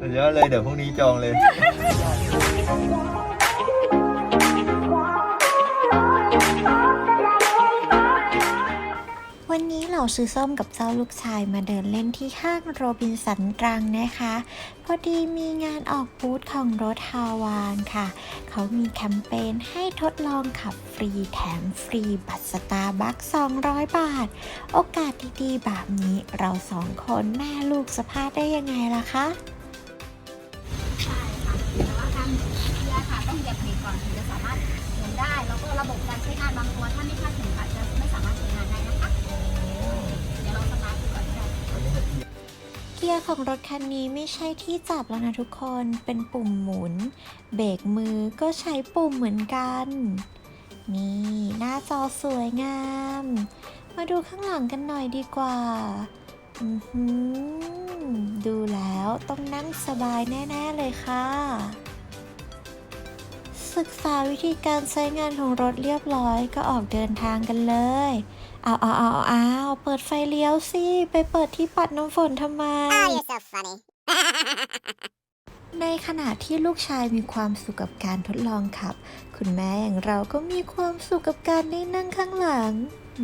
สุดยอดเลยเดี๋ยวพรุ่งนี้จองเลย วันนี้เราซื้อส้มกับเจ้าลูกชายมาเดินเล่นที่ห้างโรบินสันตรังนะคะ พอดีมีงานออกบูธของรถฮาวานค่ะ เขามีแคมเปญให้ทดลองขับฟรีแถมฟรีบัตรสตาร์บัค200 บาท โอกาสดีๆแบบนี้เราสองคนแม่ลูกสะพาดได้ยังไงล่ะคะ กียร์ของรถคันนี้ไม่ใช่ที่จับแล้วนะทุกคน เป็นปุ่มหมุน เบรกมือก็ใช้ปุ่มเหมือนกัน นี่หน้าจอสวยงาม มาดูข้างหลังกันหน่อยดีกว่าอือหือดูแล้วต้องนั่งสบายแน่ ๆ เลยค่ะ ศึกษาวิธีการใช้งานของรถเรียบร้อยก็ออกเดินทางกันเลยเอาเอาเอาเอาเอาเปิดไฟเลี้ยวสิ ไปเปิดที่ปัดน้ำฝนทำไม Oh you're so funny ในขณะที่ลูกชายมีความสุขกับการทดลองขับ คุณแม่อย่างเราก็มีความสุขกับการได้นั่งข้างหลัง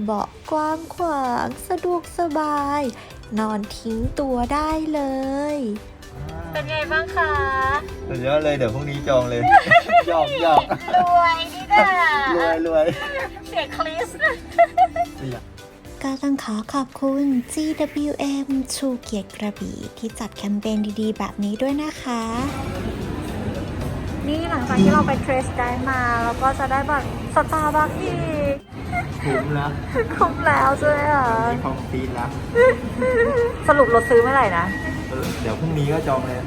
เบาะกว้างขวาง สะดวกสบาย นอนทิ้งตัวได้เลย เป็นไงบ้างคะ สุดยอดเลยเดี๋ยวพรุ่งนี้จองเลย หยอกหยอกรวยนี่นะรวยรวยเสียคลิสก็ต้องขอขอบคุณ GWM ชูเกียรติกระบี่ที่จัดแคมเปญดีๆ แบบนี้ด้วยนะคะ นี่หลังจากที่เราไปเทรสได้มาเราก็จะได้บัตรสตาร์บัคอีกคุ้มแล้วคุ้มแล้วใช่ไหมคะมีคอมฟีนแล้ว สรุปเราซื้อเมื่อไหร่นะเออเดี๋ยวพรุ่งนี้ก็จองเลย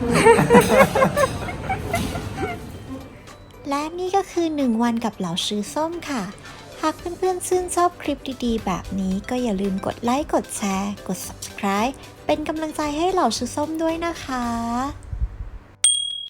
และนี่ก็คือ 1 วันกับเหล่าซื้อส้มค่ะ หากเพื่อนๆชื่นชอบคลิปดีๆ แบบนี้ก็อย่าลืมกดไลค์ กดแชร์ กด subscribe เป็นกำลังใจให้เหล่าซื้อส้มด้วยนะคะ